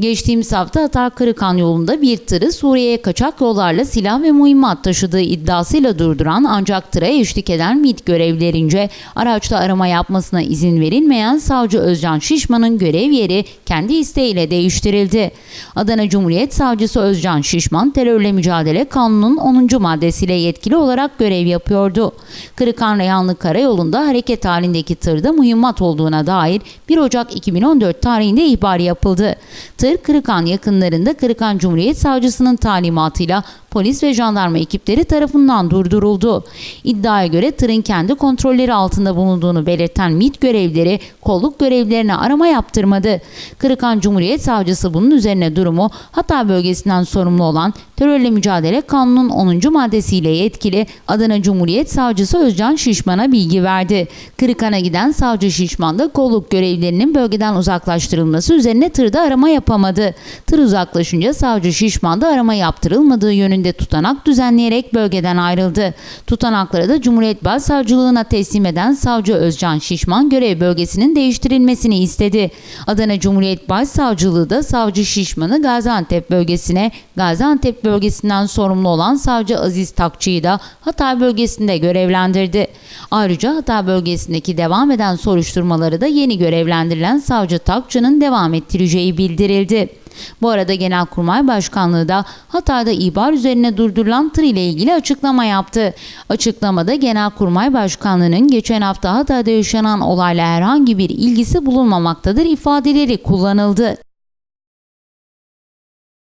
Geçtiğimiz hafta Hatay Kırıkan yolunda bir tırı Suriye'ye kaçak yollarla silah ve mühimmat taşıdığı iddiasıyla durduran ancak tıra eşlik eden MİT görevlerince araçta arama yapmasına izin verilmeyen savcı Özcan Şişman'ın görev yeri kendi isteğiyle değiştirildi. Adana Cumhuriyet Savcısı Özcan Şişman terörle mücadele kanunun 10. maddesiyle yetkili olarak görev yapıyordu. Kırıkan Reyhanlı Karayolu'nda hareket halindeki tırda mühimmat olduğuna dair 1 Ocak 2014 tarihinde ihbar yapıldı. Tır Kırıkan yakınlarında Kırıkan Cumhuriyet Savcısının talimatıyla polis ve jandarma ekipleri tarafından durduruldu. İddiaya göre tırın kendi kontrolleri altında bulunduğunu belirten MİT görevleri kolluk görevlerine arama yaptırmadı. Kırıkan Cumhuriyet Savcısı bunun üzerine durumu Hatay bölgesinden sorumlu olan Terörle Mücadele Kanunu'nun 10. maddesiyle yetkili Adana Cumhuriyet Savcısı Özcan Şişman'a bilgi verdi. Kırıkan'a giden Savcı Şişman da kolluk görevlerinin bölgeden uzaklaştırılması üzerine tırda arama yapamadı. Tır uzaklaşınca Savcı Şişman da arama yaptırılmadığı yönünde tutanak düzenleyerek bölgeden ayrıldı. Tutanakları da Cumhuriyet Başsavcılığına teslim eden Savcı Özcan Şişman görev bölgesinin değiştirilmesini istedi. Adana Cumhuriyet Başsavcılığı da Savcı Şişman'ı Gaziantep bölgesine, Gaziantep bölgesinden sorumlu olan Savcı Aziz Takçı'yı da Hatay bölgesinde görevlendirdi. Ayrıca Hatay bölgesindeki devam eden soruşturmaları da yeni görevlendirilen Savcı Takçı'nın devam ettireceği bildirildi. Bu arada Genelkurmay Başkanlığı da Hatay'da ihbar üzerine durdurulan tır ile ilgili açıklama yaptı. Açıklamada Genelkurmay Başkanlığı'nın geçen hafta Hatay'da yaşanan olayla herhangi bir ilgisi bulunmamaktadır ifadeleri kullanıldı.